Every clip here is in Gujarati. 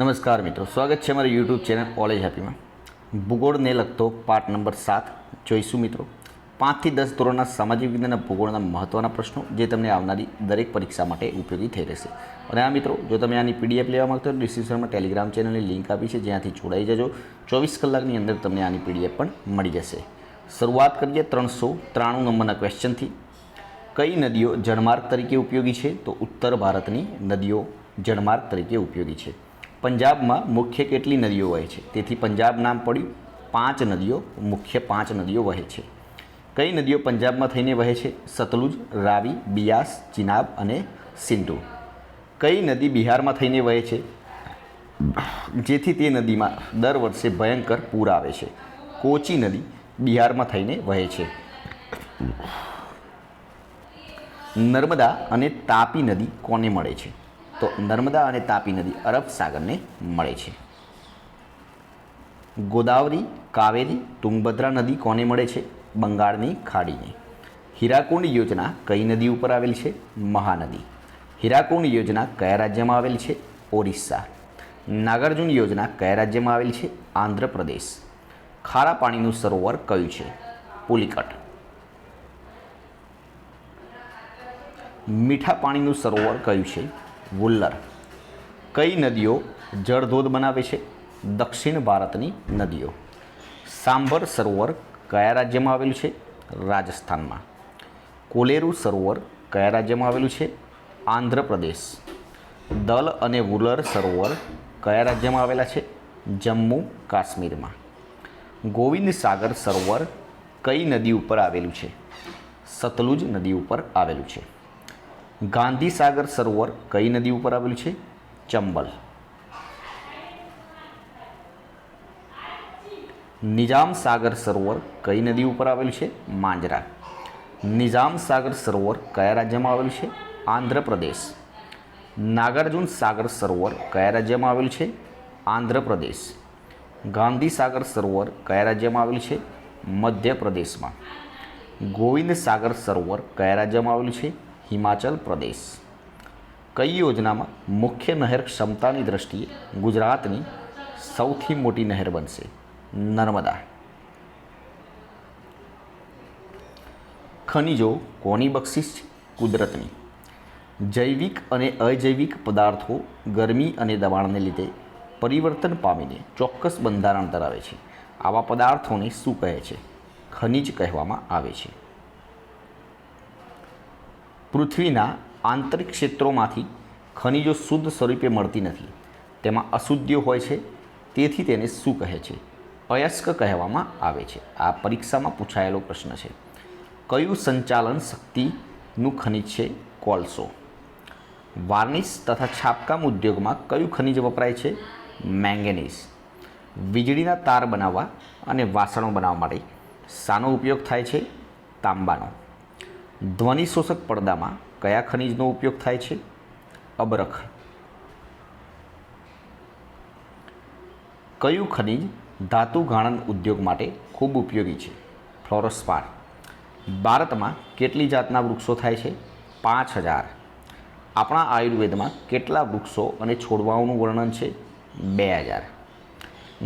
નમસ્કાર મિત્રો, સ્વાગત છે મારી યુટ્યુબ ચેનલ કોલેજ હેપીમાં ભૂગોળને લગતો પાઠ નંબર સાત જોઈશું મિત્રો. પાંચથી દસ ધોરણના સામાજિક વિજ્ઞાનના ભૂગોળના મહત્ત્વના પ્રશ્નો જે તમને આવનારી દરેક પરીક્ષા માટે ઉપયોગી થઈ રહેશે. અને આ મિત્રો, જો તમે આની પીડીએફ લેવા માંગતો હો ડિસ્ક્રિપ્શનમાં ટેલિગ્રામ ચેનલની લિંક આપી છે, જ્યાંથી જોડાઈ જજો. ચોવીસ કલાકની અંદર તમને આની પીડીએફ પણ મળી જશે. શરૂઆત કરીએ ત્રણસો ત્રાણું નંબરના ક્વેશ્ચનથી કઈ નદીઓ જળમાર્ગ તરીકે ઉપયોગી છે? તો ઉત્તર ભારતની નદીઓ જળમાર્ગ તરીકે ઉપયોગી છે. પંજાબમાં મુખ્ય કેટલી નદીઓ વહે છે? તેથી પંજાબ નામ પડ્યું. પાંચ નદીઓ, મુખ્ય પાંચ નદીઓ વહે છે. કઈ નદીઓ પંજાબમાં થઈને વહે છે? સતલુજ, રાવી, બિયાસ, ચિનાબ અને સિંધુ. કઈ નદી બિહારમાં થઈને વહે છે? જેથી તે નદીમાં દર વર્ષે ભયંકર પૂર આવે છે. કોચી નદી બિહારમાં થઈને વહે છે. નર્મદા અને તાપી નદી કોને મળે છે? તો નર્મદા અને તાપી નદી અરબ સાગરને મળે છે. ગોદાવરી, કાવેરી, તુંગભદ્રા નદી કોને મળે છે? બંગાળની ખાડીને. હીરાકુંડ યોજના કઈ નદી ઉપર આવેલ છે? મહાનદી. હીરાકુંડ યોજના કયા રાજ્યમાં આવેલ છે? ઓરિસ્સા. નાગાર્જુન યોજના કયા રાજ્યમાં આવેલ છે? આંધ્રપ્રદેશ. ખારા પાણીનું સરોવર કયું છે? પુલિકટ. મીઠા પાણીનું સરોવર કયું છે? વુલ્લર. કઈ નદીઓ જળધોધ બનાવે છે? દક્ષિણ ભારતની નદીઓ. સાંભર સરોવર કયા રાજ્યમાં આવેલું છે? રાજસ્થાનમાં. કોલેરુ સરોવર કયા રાજ્યમાં આવેલું છે? આંધ્રપ્રદેશ. દલ અને વુલર સરોવર કયા રાજ્યમાં આવેલા છે? જમ્મુ કાશ્મીરમાં. ગોવિંદ સાગર સરોવર કઈ નદી ઉપર આવેલું છે? સતલુજ નદી ઉપર આવેલું છે. ગાંધી સાગર સરોવર કઈ નદી ઉપર આવેલું છે? ચંબલ. નિજામ સાગર સરોવર કઈ નદી ઉપર આવેલું છે? માંજરા. નિજામ સાગર સરોવર કયા રાજ્યમાં આવેલું છે? આંધ્રપ્રદેશ. નાગાર્જુન સાગર સરોવર કયા રાજ્યમાં આવેલું છે? આંધ્રપ્રદેશ. ગાંધી સાગર સરોવર કયા રાજ્યમાં આવેલું છે? મધ્યપ્રદેશમાં. ગોવિંદ સાગર સરોવર કયા રાજ્યમાં આવેલું છે? હિમાચલ પ્રદેશ. કઈ યોજનામાં મુખ્ય નહેર ક્ષમતાની દ્રષ્ટિએ ગુજરાતની સૌથી મોટી નહેર બનશે? નર્મદા. ખનિજો કોની બક્ષિસ કુદરતની. જૈવિક અને અજૈવિક પદાર્થો ગરમી અને દબાણને લીધે પરિવર્તન પામીને ચોક્કસ બંધારણ ધરાવે છે. આવા પદાર્થોને શું કહે છે? ખનિજ કહેવામાં આવે છે. પૃથ્વીના આંતરિક ક્ષેત્રોમાંથી ખનિજો શુદ્ધ સ્વરૂપે મળતી નથી. તેમાં અશુદ્ધિઓ હોય છે, તેથી તેને શું કહે છે? અયસ્ક કહેવામાં આવે છે. આ પરીક્ષામાં પૂછાયેલો પ્રશ્ન છે. કયું સંચાલન શક્તિનું ખનિજ છે? કોલસો. વાર્નિશ તથા છાપકામ ઉદ્યોગમાં કયું ખનિજ વપરાય છે? મેંગેનીઝ. વીજળીના તાર બનાવવા અને વાસણો બનાવવા માટે શાનો ઉપયોગ થાય છે? તાંબાનો. ધ્વનિ શોષક પડદામાં કયા ખનિજનો ઉપયોગ થાય છે? અબરખ. કયું ખનિજ ધાતુ ગાણન ઉદ્યોગ માટે ખૂબ ઉપયોગી છે? ફ્લોરોસ્પાર ભારતમાં કેટલી જાતના વૃક્ષો થાય છે? પાંચ હજાર. આપણા આયુર્વેદમાં કેટલા વૃક્ષો અને છોડવાઓનું વર્ણન છે? બે હજાર.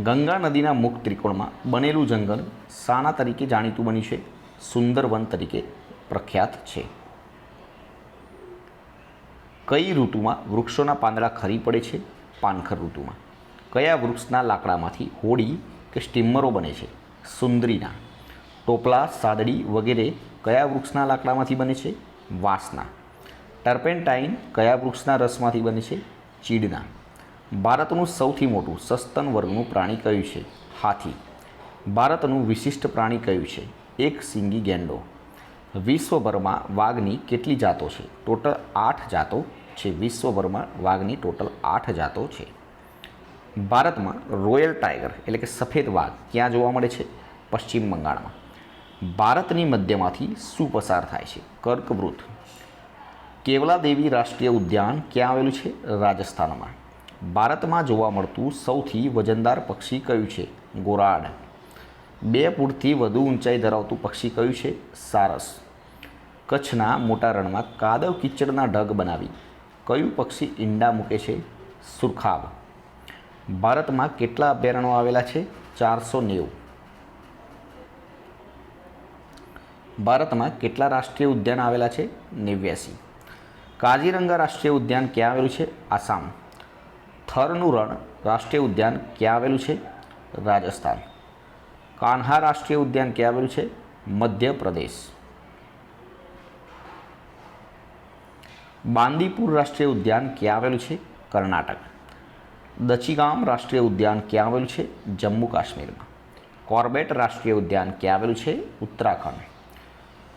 ગંગા નદીના મુખ ત્રિકોણમાં બનેલું જંગલ શાના તરીકે જાણીતું બન્યું છે? સુંદરવન તરીકે. પ્રખ્યાત છે. કઈ ઋતુમાં વૃક્ષોના પાંદડા ખરી પડે છે? પાનખર ઋતુમાં. કયા વૃક્ષના લાકડામાંથી હોડી કે સ્ટીમરો બને છે? સુંદરીના. ટોપલા, સાદડી વગેરે કયા વૃક્ષના લાકડામાંથી બને છે? વાંસના. ટર્પેન્ટાઇન કયા વૃક્ષના રસમાંથી બને છે? ચીડના. ભારતનું સૌથી મોટું સસ્તન વર્ગનું પ્રાણી કયું છે? હાથી. ભારતનું વિશિષ્ટ પ્રાણી કયું છે? એક સિંગી ગેંડો. વિશ્વભરમાં વાઘની કેટલી જાતો છે? ટોટલ આઠ જાતો છે. વિશ્વભરમાં વાઘની ટોટલ આઠ જાતો છે. ભારતમાં રોયલ ટાઈગર એટલે કે સફેદ વાઘ ક્યાં જોવા મળે છે? પશ્ચિમ બંગાળમાં. ભારતની મધ્યમાંથી શું પસાર થાય છે. કર્કવૃત. કેવલા દેવી રાષ્ટ્રીય ઉદ્યાન ક્યાં આવેલું છે? રાજસ્થાનમાં. ભારતમાં જોવા મળતું સૌથી વજનદાર પક્ષી કયું છે? ગોરાડ. બે ફૂટથી વધુ ઊંચાઈ ધરાવતું પક્ષી કયું છે? સારસ. કચ્છના મોટા રણમાં કાદવ કિચડના ઢગ બનાવી. કયું પક્ષી ઈંડા મૂકે છે? સુરખાબ. ભારતમાં કેટલા અભયારણ્યો આવેલા છે? ચારસો નેવું. ભારતમાં કેટલા રાષ્ટ્રીય ઉદ્યાન આવેલા છે? નેવ્યાસી. કાજીરંગા રાષ્ટ્રીય ઉદ્યાન ક્યાં આવેલું છે? આસામ. થરનું રણ રાષ્ટ્રીય ઉદ્યાન ક્યાં આવેલું છે? રાજસ્થાન. કાન્હા રાષ્ટ્રીય ઉદ્યાન ક્યાં આવેલું છે? મધ્યપ્રદેશ. બાંદીપુર રાષ્ટ્રીય ઉદ્યાન ક્યાં આવેલું છે? કર્ણાટક. દચીગામ રાષ્ટ્રીય ઉદ્યાન ક્યાં આવેલું છે? જમ્મુ કાશ્મીરમાં. કોર્બેટ રાષ્ટ્રીય ઉદ્યાન ક્યાં આવેલું છે? ઉત્તરાખંડ.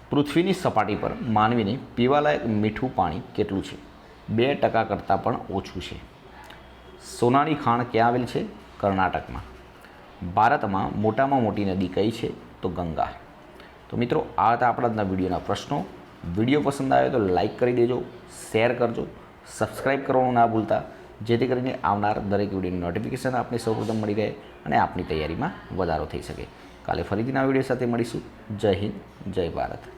પૃથ્વીની સપાટી પર માનવીને પીવાલાયક મીઠું પાણી કેટલું છે? બે ટકા કરતાં પણ ઓછું છે. સોનાની ખાણ ક્યાં આવેલ છે? કર્ણાટકમાં. ભારતમાં મોટામાં મોટી નદી કઈ છે? તો ગંગા. તો મિત્રો, આ હતા આપણા વિડીયોના પ્રશ્નો. વીડિયો પસંદ આવે તો લાઈક કરી દેજો, શેર કરજો સબસ્ક્રાઈબ કરવાનું ના ભૂલતા, જેથી કરીને આવનાર દરેક વિડીયોની નોટિફિકેશન આપને સૌપ્રથમ મળી રહે અને આપની તૈયારીમાં વધારો થઈ શકે. કાલે ફરીથી નવા વીડિયો સાથે મળીશું. જય હિન્દ, જય ભારત.